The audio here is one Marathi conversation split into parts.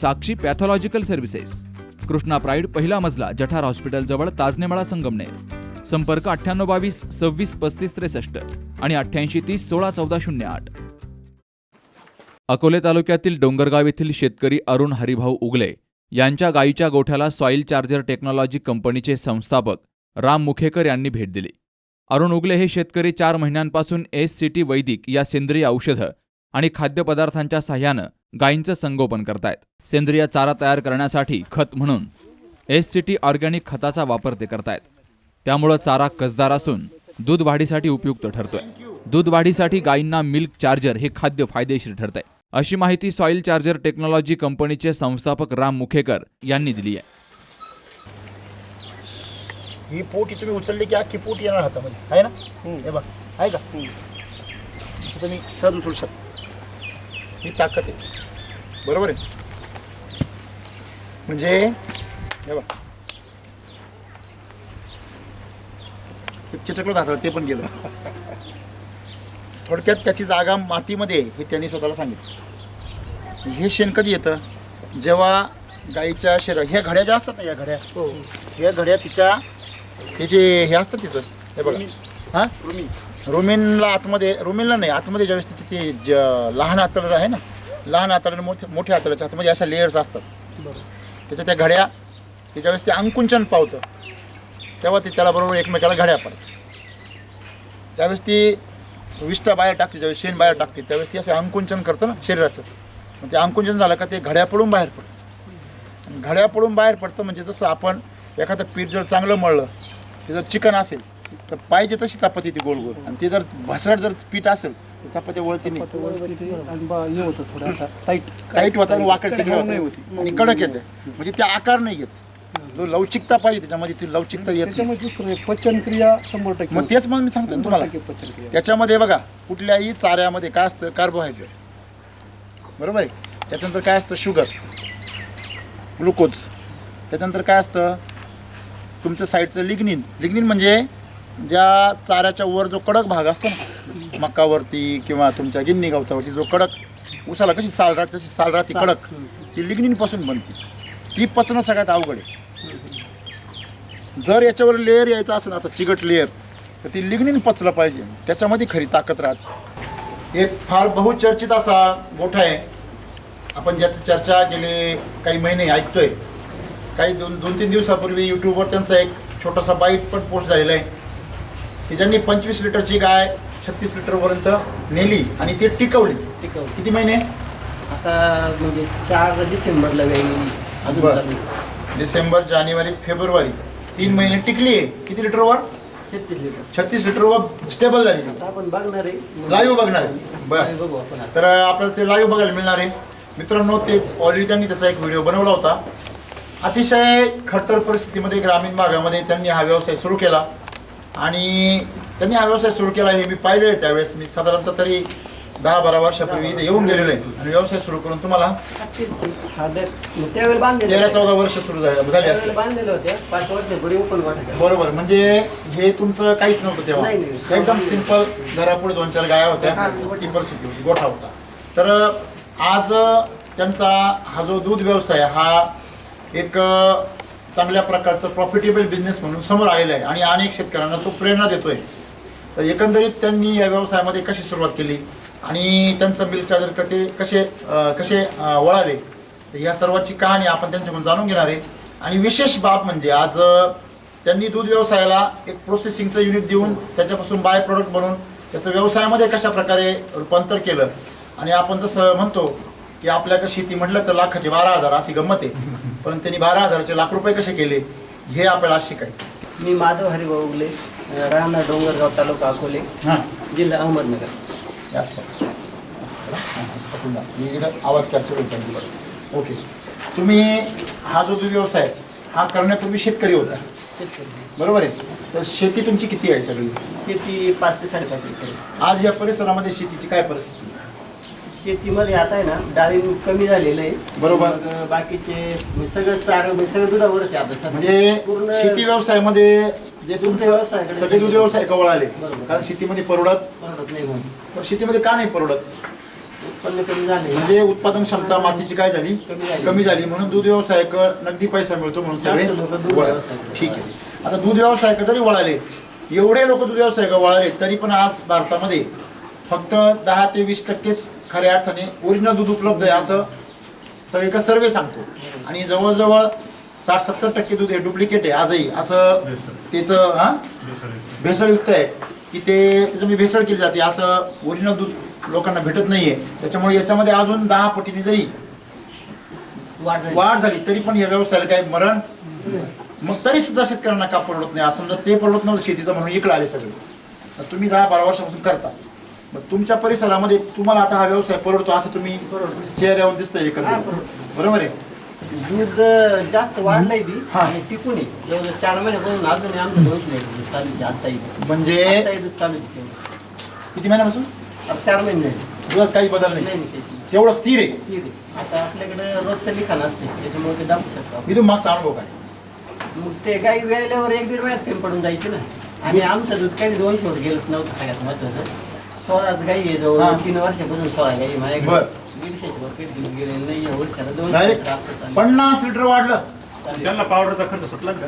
Sakshi pathological services. Krishna pride पहिला मजला जठार हॉस्पिटलजवळ ताजनेमाळा संगमनेर. संपर्क अठ्ठ्याण्णव बावीस सव्वीस पस्तीस त्रेसष्ट आणि अठ्ठ्याऐंशी तीस सोळा चौदा शून्य आठ. अकोले तालुक्यातील डोंगरगाव येथील शेतकरी अरुण हरिभाऊ उगले यांच्या गायीच्या गोठ्याला सॉईल चार्जर टेक्नॉलॉजी कंपनीचे संस्थापक राम मुखेकर यांनी भेट दिली. अरुण उगले हे शेतकरी चार महिन्यांपासून एस सी टी वैदिक या सेंद्रिय औषधं आणि खाद्यपदार्थांच्या साह्यानं गायींचं संगोपन करतायत. सेंद्रिय चारा तयार करण्यासाठी खत म्हणून एस सी टी ऑर्गॅनिक खताचा वापर ते करतायत. त्यामुळं चारा कसदार असून दूध वाढीसाठी उपयुक्त ठरतोय. दूध वाढीसाठी गायींना मिल्क चार्जर हे खाद्य फायदेशीर ठरतंय. अशी माहिती सॉईल चार्जर टेक्नॉलॉजी कंपनीचे संस्थापक राम मुखेकर यांनी दिली आहे. ही पोटी तुम्ही उचलली की अख्खी पोट येणार हातामध्ये. आहे ना? हे बघ. आहे का? तुम्ही सहज उचलू शकता. ही ताकद आहे. बरोबर आहे. म्हणजे हे बघ. चिटकलं हाताला ते पण गेलं. थोडक्यात त्याची जागा मातीमध्ये हे त्यांनी स्वतःला सांगितलं. हे शेण कधी येतं? जेव्हा गाईच्या शरीर ह्या घड्या ज्या असतात ना या घड्या या घड्या तिच्या हे जे हे असतं तिचं हे बघा. हां? रोमिनला आतमध्ये रोमिनला नाही आतमध्ये ज्यावेळेस तिचे ते ज लहान आतडं आहे ना लहान आतडं मोठे मोठ्या आतड्याच्या आतमध्ये अशा लेयर्स असतात. त्याच्या त्या घड्या ते ज्यावेळेस ते अंकुंचन पावतं. तेव्हा ते त्याला बरोबर एकमेकाला घड्या पडतात. ज्यावेळेस ती विष्ठा बाहेर टाकते ज्यावेळेस शेण बाहेर टाकते त्यावेळेस ती असं अंकुंचन करतं ना शरीराचं. मग ते अंकुंचन झालं का ते घड्या पडून बाहेर पडतं. घड्या पडून बाहेर पडतं म्हणजे जसं आपण एखादं पीठ जर चांगलं मळलं ते जर चिकन असेल तर पाहिजे तशी चपाती ती गोल गोल. आणि ते जर भसरट जर पीठ असेल तर चपाती वळती नाही. होतं थोडासा टाईट. टाईट होतं आणि वाकड होती. आणि कडक येते. म्हणजे ते आकार नाही घेत. जो लवचिकता पाहिजे त्याच्यामध्ये ती लवचिकता येत नाही. त्याच्यामध्ये दुसरं आहे, पचनक्रिया शंभर टक्के मग तेच मग मी सांगतो ना तुम्हाला. टक्के पचनक्रिया. त्याच्यामध्ये बघा कुठल्याही चाऱ्यामध्ये काय असतं? कार्बोहायड्रेट बरोबर आहे? त्याच्यानंतर काय असतं? शुगर ग्लुकोज त्याच्यानंतर काय असतं? तुमच्या साईडचं लिग्निन लिग्निन म्हणजे ज्या चाऱ्याच्या वर जो कडक भाग असतो ना मक्कावरती किंवा तुमच्या गिन्नी गवतावरती जो कडक उसाला कशी साल राहते तशी साल राहते कडक. ती लिग्निनपासून बनते. ती पचणं सगळ्यात अवघड आहे. जर याच्यावर लेअर यायचं असेल असं चिकट लेअर तर ती लिग्निन पचलं पाहिजे. त्याच्यामध्ये खरी ताकद राहते. एक फार बहुचर्चित असा गोठा आहे. आपण ज्याची चर्चा गेले काही महिने ऐकतोय. काही दोन दोन तीन दिवसापूर्वी यूट्यूबवर त्यांचा एक छोटासा बाईट पण पोस्ट झालेला आहे. ज्यांनी पंचवीस लिटरची गाय छत्तीस लिटरपर्यंत नेली आणि ती टिकवली टिकवली. किती महिने? आता म्हणजे चार डिसेंबरला वेगळी अजून बरं. चालू डिसेंबर जानेवारी फेब्रुवारी तीन महिने टिकली आहे. किती लिटरवर? छत्तीस लिटर. छत्तीस लिटरवर स्टेबल झाली. आता आपण बघणार आहे. लाईव्ह बघणार आहे. बरं. Live बघू आपण आता. तर आपल्याला ते लाईव्ह बघायला मिळणार आहे. मित्रांनो ते ऑलरेडी त्यांनी त्याचा एक व्हिडिओ बनवला होता. अतिशय खडतर परिस्थितीमध्ये ग्रामीण भागामध्ये त्यांनी हा व्यवसाय सुरू केला. आणि त्यांनी हा व्यवसाय सुरू केला हे मी पाहिलेलं आहे. त्यावेळेस मी साधारणतः तरी दहा बारा वर्षापूर्वी इथे येऊन गेलेलो आहे. आणि व्यवसाय सुरू करून तुम्हाला त्यावेळेला तेरा. चौदा वर्ष सुरू झाले झाले बांधलेले होते. पाच वर्षापूर्वी ओपन. बरोबर. म्हणजे हे तुमचं काहीच नव्हतं तेव्हा. नाही. एकदम सिंपल घरापुढे दोन चार गाया होत्या. ती परिस्थिती होती. गोठा होता. तर आज त्यांचा हा जो दूध व्यवसाय हा एक चांगल्या प्रकारचं प्रॉफिटेबल बिझनेस म्हणून समोर आलेला आहे आणि अनेक शेतकऱ्यांना तो प्रेरणा देतोय. तर एकंदरीत त्यांनी या व्यवसायामध्ये कशी सुरुवात केली आणि त्यांचं मिल चार्जर कसे कसे कसे वळाले तर या सर्वाची कहाणी आपण त्यांच्याकडून जाणून घेणार आहे. आणि विशेष बाब म्हणजे आज त्यांनी दूध व्यवसायाला एक प्रोसेसिंगचं युनिट देऊन त्याच्यापासून बाय प्रोडक्ट बनवून त्याचं व्यवसायामध्ये कशा प्रकारे रूपांतर केलं. आणि आपण जसं म्हणतो की आपल्याकडे शेती म्हटलं तर लाखाचे बारा हजार अशी गंमत आहे. पण त्यांनी बारा हजाराचे लाख रुपये कसे केले हे आपल्याला आज शिकायचं. मी माधव हरिभाऊ उगले राहणार डोंगरगाव तालुका अकोले हां. जिल्हा अहमदनगर. याच पकडा. याच पकडा. हां, असं पकडून जा. मी इकडं आवाज कॅप्चर होईल त्यांची बघा. ओके तुम्ही हा जो व्यवसाय हा करण्यापूर्वी शेतकरी होता. शेतकरी. बरोबर आहे? तर शेती तुमची किती आहे सगळी? शेती पाच ते साडेपाच एकर आज या परिसरामध्ये शेतीची काय परिस्थिती? शेतीमध्ये आता आहे ना डाळिंब कमी झालेलं आहे बरोबर. मग बाकीचे म्हणजे सगळं चार म्हणजे सगळं दुधावरच आहे आता सध्या. म्हणजे पूर्ण शेती व्यवसायामध्ये जे तुमचं व्यवसायाकडे सगळे दूध व्यवसाय कवळ आले बरोबर. कारण शेतीमध्ये परवडत परवडत नाही म्हणून पण शेतीमध्ये का नाही परवडत उत्पन्न कमी झाले म्हणजे उत्पादन क्षमता मातीची काय झाली कमी झाली. कमी झाली म्हणून दूध व्यवसायक नगदी पैसा मिळतो म्हणून सगळे जास्त लोकं दूध वळाले. व्यवसायाकडे ठीक आहे आता दूध व्यवसायक जरी वळाले एवढे लोक दूध व्यवसायक वळाले तरी पण आज भारतामध्ये फक्त दहा ते वीस टक्केच खऱ्या अर्थाने ओरिजिनल दूध उपलब्ध आहे असं सगळीकडे सर्वे सांगतो. आणि जवळजवळ साठ सत्तर टक्के दूध हे डुप्लिकेट आहे आजही. असं त्याचं हां? भेसळयुक्त आहे. की ते त्याच्यामध्ये भेसळ केली जाते असं ओरिजिनल दूध लोकांना भेटत नाहीये. त्याच्यामुळे याच्यामध्ये अजून दहा पटीने जरी वाढ झाली. वाढ झाली तरी पण या व्यवसायाला काही मरण मग तरी सुद्धा शेतकऱ्यांना का परवडत नाही. असं समजा ते परवडत नव्हतं शेतीचं म्हणून इकडे आले सगळे. तर तुम्ही दहा बारा वर्षापासून करता. मग तुमच्या परिसरामध्ये तुम्हाला आता हा व्यवसाय परवडतो असं तुम्ही चेहऱ्यावर दिसतंय एकत्र. बरोबर आहे दूध जास्त वाढलंय बी हा. आणि टिकून आहे जवळजवळ चार महिन्यापासून अजून आमचं दोनशे लिटर दूध आहे आता इथे म्हणजे आता हे दूध चालू आहे तेवढं. किती महिन्यापासून आता चार महिने झाले. दुधात काही बदल नाही नाही नाही काहीच नाही. तेवढं स्थिर आहे ठीक आहे. आता आपल्याकडे रोजचं लिखाण असते त्याच्यामुळे ते दाखवू शकतो आपण. इथून मागचा अनुभव काय मग ते गाई वेळेवर एक दीड महिन्यात कमी पडून जायचे ना आणि आमचं दूध काही दोनशे वर गेलंच नव्हतं सगळ्यात महत्वाचं सोळाच गाई आहे जवळ. तीन वर्षापासून सोळा गाई आहे माझ्याकडे. बर. दीडशेच्या वर काही दूध गेलेलं नाही या वर्षाला दोन डायरेक्ट पन्नास लिटर वाढलं. त्यांना पावडरचा खर्च सुटला का?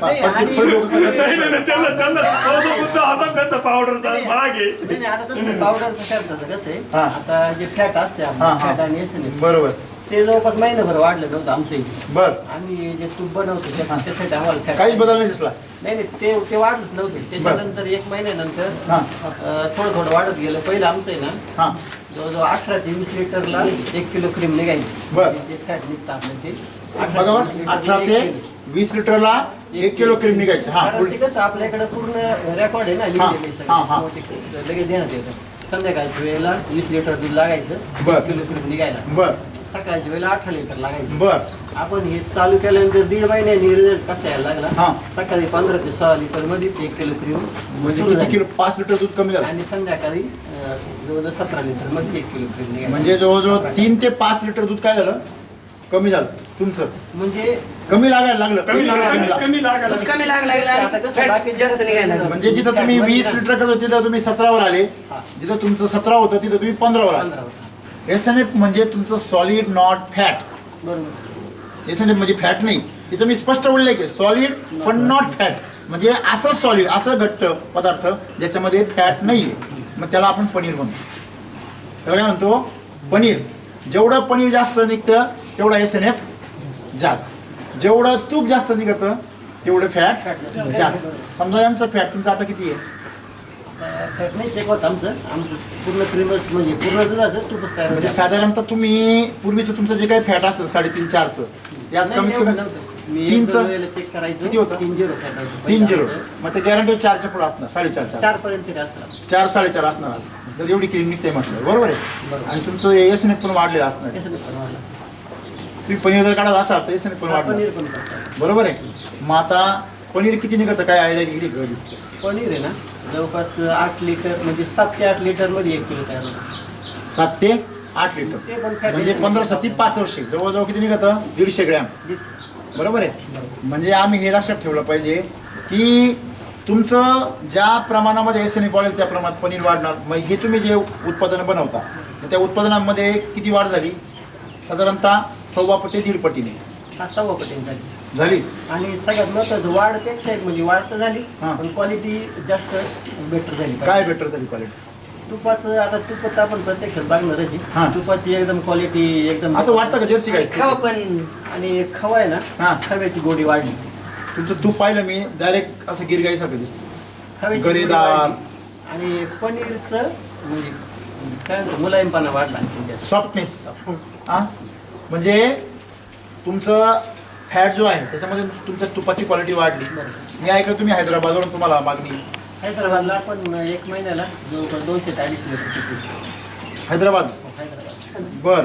नाही, आणि- नाही नाही नाही, त्यांना त्यांना तो जो मुद्दा होता त्यांचा पावडरचा महाग आहे. नाही नाही, आता तसं पावडरचं खर्चाचं कसं हा. आहे आता जे फॅट असते हा, हा. फॅट आणि बरोबर. ते जवळपास महिनाभर वाढलं नव्हतं आमच्या इथे. बर. आम्ही जे तूप बनवतो त्या- त्यासाठी आम्हाला फॅट काहीच बदल नाही दिसला. नाही नाही ते ते वाढलंच नव्हतं. त्याच्यानंतर एक महिन्यानंतर हा. अं, थोडं थोडं वाढत गेलं. पहिलं आमचं आहे ना हा. जवळजवळ अठरा ते वीस लिटरला एक किलो क्रीम निघायची बर. जे फॅट निघतं आपलं ते. बघा ते बरं, वीस लिटरला अठरा एक ते किलो. वीस लिटरला एक किलो क्रीम निघायची. हा कारण ते कसं आपल्याकडे पूर्ण रेकॉर्ड आहे ना लिहिलेलं हा, हा. ते लगेच देण्यात येतं. संध्याकाळच्या वेळेला वीस लिटर दूध लागायचं. बर. किलो क्रीम निघायला. बर. सकाळच्या वेळेला अठरा लिटर लागायचं? बर. आपण हे चालू केल्यानंतर दीड महिन्यानी रिझल्ट कसा यायला हा. लागला सकाळी पंधरा ते सोळा लिटर मध्येच एक किलो क्रीम म्हणजे किती. किलो? पाच लिटर दूध कमी झालं. आणि संध्याकाळी अं, जवळजवळ सतरा लिटरमध्ये एक किलो क्रीम निघाला. म्हणजे जवळजवळ तीन ते पाच लिटर दूध काय झालं? कमी झालं. तुमचं. म्हणजे कमी लागायला लागलं. कमी लागायला कमी लागायला दूध कमी लागला. आता कसं बाकी जास्त निघायला म्हणजे जिथं तुम्ही वीस लिटर करतो तिथं तुम्ही सतरावर आले हा. जिथं तुमचं सतरा होतं तिथं तुम्ही पंधरावर आले होता. एस एन एफ म्हणजे तुमचं सॉलिड नॉट फॅट बरोबर. एस एन एफ म्हणजे फॅट नाही. तिथं मी स्पष्ट उल्लेख आहे. सॉलिड पण नॉट फॅट म्हणजे असं सॉलिड असं घट्ट पदार्थ ज्याच्यामध्ये फॅट नाही आहे मग त्याला आपण पनीर म्हणतो. त्याला काय म्हणतो? पनीर. जेवढं पनीर जास्त निघतं तेवढं एस एन एफ जास्त. जेवढं तूप जास्त निघतं तेवढं फॅट जास्त. समजा यांचं फॅट तुमचं आता किती आहे? नाही चेक होत आमचं आमचं पूर्ण क्रीमच म्हणजे पूर्ण दुधाचं तूपच तयार म्हणजे होतं. साधारणतः तुम्ही पूर्वीचं तुमचं जे काही फॅट असेल साडेतीन चारचं ते नाही, कमीत एवढं कमी नव्हतं. मी एक तीनचं? दोन वेळेला चेक करायचो. किती होतं? तीन झिरो फॅट होतं. तीन पहिलं झिरो आमचं. मग ते गॅरंटी चारच्या पुढे असणार साडेचार चार. चार पर्यंत ते चार साडेचार असणार आज. तर एवढी क्रीम निघते म्हटलं. बरोबर आहे? आणि तुमचं एस पण वाढलेलं असणार. नाही असं. तुम्ही पनीर जर काढत असाल तर एस पण हा, पनीर पण करतात. बरोबर आहे? मग आता पनीर किती निघतं? काय आयडिया गेली घरी पनीर आहे ना? जवळपास आठ लिटर म्हणजे सात ते आठ लिटरमध्ये एक किलो तयार होतं. सात ते आठ लिटर. ते पण fat म्हणजे आहे. पंधरा सत्ती पाच वर्षे. जवळजवळ किती निघतं? दीडशे ग्रॅम. दीडशे. बरोबर आहे? म्हणजे आम्ही हे लक्षात ठेवलं पाहिजे की तुमचं ज्या प्रमाणामध्ये एस एन वाढेल त्या प्रमाणात पनीर वाढणार. मग हे तुम्ही जे उत्पादनं बनवता तर त्या उत्पादनामध्ये किती वाढ झाली? साधारणतः सव्वा पटी दीड पटीने. हा सव्वा पटीने झाली. झाली आणि सगळ्यात महत्वाचं वाढपेक्षा एक म्हणजे वाढ तर झालीच हा. पण क्वालिटी जास्त बेटर झाली काय बेटर झाली क्वालिटी तुपाचं आता तुपात आपण प्रत्यक्षात बघणारच हा. आहे तुपाची एकदम क्वालिटी एकदम असं वाटतं का जर्सी काय खावा पण आणि खवा आहे हा. ना खव्याची गोडी वाढली तुमचं तूप पाहिलं मी डायरेक्ट असं गिरगाईसारखं दिसतं खव्याची गोडी गरेदार. वाढली. आणि पनीरचं म्हणजे काय म्हणतो मुलायमपणा वाढला. सॉफ्टनेस हां म्हणजे तुमचं फॅट जो आहे त्याच्यामध्ये तुमच्या तुपाची क्वालिटी वाढली. मी ऐकलं तुम्ही हैदराबादवरून तुम्हाला मागणी. हैदराबादला आपण एक महिन्याला जवळपास दोनशे ते अडीच लिटर तूप विकतो. हैदराबाद हैदराबाद. बर.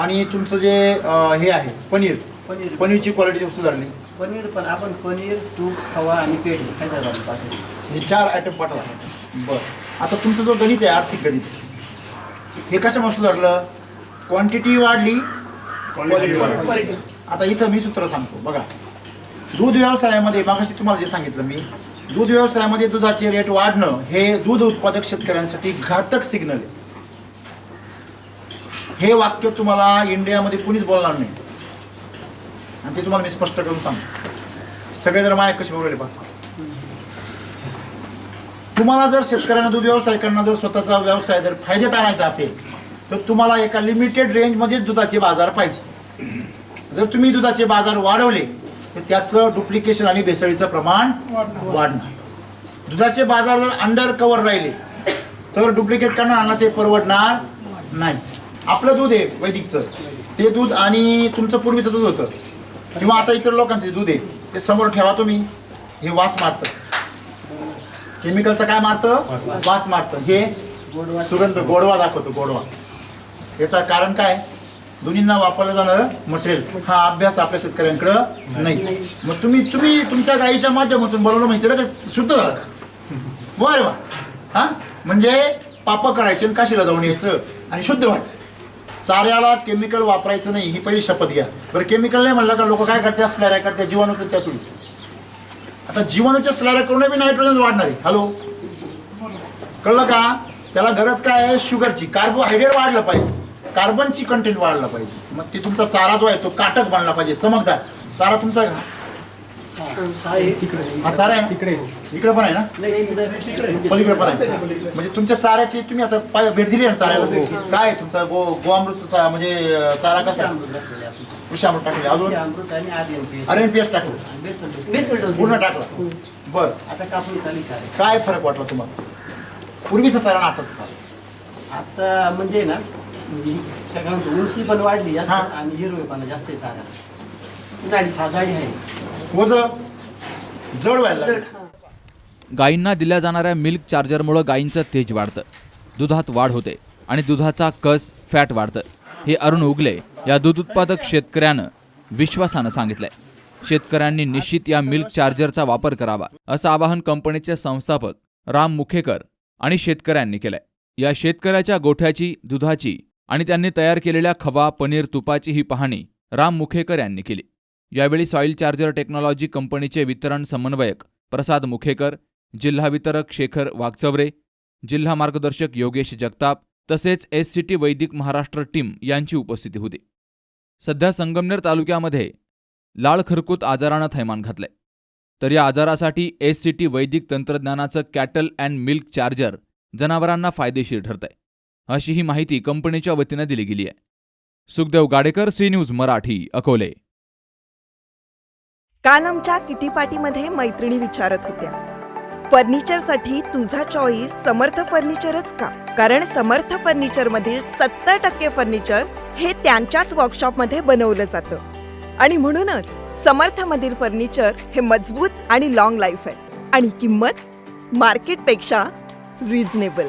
आणि तुमचं जे अं, हे आहे पनीर. पनीर. पनीरची क्वालिटी सुधारली पनीर पण आपण पनीर तूप खवा आणि पेढे हैदराबाद हे चार आयटम पाठवा. बरं. आता तुमचं जो गणित आहे आर्थिक गणित हे कशामुळे सुधारलं? क्वांटिटी वाढली क्वालिटी वाढली. आता इथं मी सूत्र सांगतो बघा. दूध व्यवसायामध्ये मागाशी तुम्हाला जे सांगितलं मी दूध व्यवसायामध्ये दुधाचे रेट वाढणं हे दूध उत्पादक शेतकऱ्यांसाठी घातक सिग्नल आहे. हे वाक्य तुम्हाला इंडियामध्ये कुणीच बोलणार नाही. आणि ते तुम्हाला मी स्पष्ट करून सांगतो. सगळेजण माया कशी बोलले पहा तुम्हाला जर शेतकऱ्यांना दूध व्यावसायिकांना जर स्वतःचा व्यवसाय जर फायद्यात आणायचा असेल तर तुम्हाला एका लिमिटेड रेंजमध्येच दुधाचे बाजार पाहिजे. जर तुम्ही दुधाचे बाजार वाढवले तर त्याचं डुप्लिकेशन आणि भेसळीचं प्रमाण वाढणार. दुधाचे बाजार जर अंडर कवर राहिले तर डुप्लिकेट करणाऱ्यांना ते परवडणार नाही. आपलं दूध आहे वैदिकचं. ते दूध आणि तुमचं पूर्वीचं दूध होतं. किंवा आता इतर लोकांचे दूध आहे ते समोर ठेवा तुम्ही. हे वास मारतं. केमिकलचं काय मारतं. वास मारतं. हे सुगंध गोडवा दाखवतो गोडवा. याचं कारण काय? दोन्हींना वापरलं जाणारं मटेरियल हा अभ्यास आपल्या शेतकऱ्यांकडं नाही. मग तुम्ही तुम्ही तुमच्या गाईच्या माध्यमातून बनवलं माहिती का? ते शुद्ध झालं. वा हा? म्हणजे पाप करायचे आणि काशीला जाऊन यायचं आणि शुद्ध व्हायचं. चाऱ्याला केमिकल वापरायचं नाही ही पहिली शपथ घ्या. बरं केमिकल नाही म्हणलं का लोक काय करतात? स्लॅऱ्या करतात जीवाणूच्या तर त्या सुरू. आता जीवाणूच्या स्लॅऱ्या करून बी नायट्रोजन वाढणार आहे. हॅलो कळलं का? त्याला गरज काय आहे? शुगरची कार्बोहायड्रेट वाढलं पाहिजे. कार्बनची कंटेंट वाढला पाहिजे. मग ते तुमचा चारा जो आहे तो काटक बनला पाहिजे. चमकदार. चारा तुमचा आहे का? हा चारा आहे ना? इकडे पण आहे ना? पलीकडे पण आहे. म्हणजे तुमच्या चाऱ्याची तुम्ही आता पाय- भेट दिली ना चाऱ्याला? काय आहे तुमचा गो गोअमृतचा चा- म्हणजे चारा कसा आहे? अमृत टाकले अजून? पेस्ट अरे पीएस टाकलं. डोस. पूर्ण टाकला. बर. आता कापून काय फरक वाटला तुम्हाला? पूर्वीचा चारा आणि आताचा चारा? आता म्हणजे ना म्हणजे काय काय म्हणतो उंची पण वाढली जास्त हा. आणि हिरवेपणा जास्त आहे चारा जाडी हा जाडी आहे. वज जड व्हायला लागलं. गायींना दिल्या जाणाऱ्या मिल्क चार्जरमुळं गायींचं तेज वाढतं. दुधात वाढ होते आणि दुधाचा कस फॅट वाढतं. हे अरुण उगले या दूध उत्पादक शेतकऱ्यानं विश्वासानं सांगितलंय. शेतकऱ्यांनी निश्चित या मिल्क चार्जरचा वापर करावा असं आवाहन कंपनीचे संस्थापक राम मुखेकर आणि शेतकऱ्यांनी केलंय. या शेतकऱ्याच्या गोठ्याची दुधाची आणि त्यांनी तयार केलेल्या खवा पनीर तुपाची ही पाहणी राम मुखेकर यांनी केली. यावेळी सॉईल चार्जर टेक्नॉलॉजी कंपनीचे वितरण समन्वयक प्रसाद मुखेकर जिल्हा वितरक शेखर वागचवरे जिल्हा मार्गदर्शक योगेश जगताप तसेच एस सी टी वैदिक महाराष्ट्र टीम यांची उपस्थिती होती. सध्या संगमनेर तालुक्यामध्ये लाळ खरकूत आजारानं थैमान घातलंय. तर या आजारासाठी एस सी टी वैदिक तंत्रज्ञानाचं कॅटल अँड मिल्क चार्जर जनावरांना फायदेशीर ठरतंय. अशी ही माहिती कंपनीच्या वतीनं दिली गेली आहे. Sukhdev Gadekar C news Marathi Akole. काल आमच्या किटी पार्टीमध्ये मैत्रिणी विचारत होत्या. फर्निचरसाठी तुझा चॉईस समर्थ फर्निचरच का? कारण समर्थ फर्निचर मधील सत्तर टक्के फर्निचर हे त्यांच्याच वर्कशॉपमध्ये बनवलं जातं. आणि म्हणूनच समर्थ मधील फर्निचर हे मजबूत आणि लॉंग लाईफ आहे. आणि किंमत मार्केटपेक्षा reasonable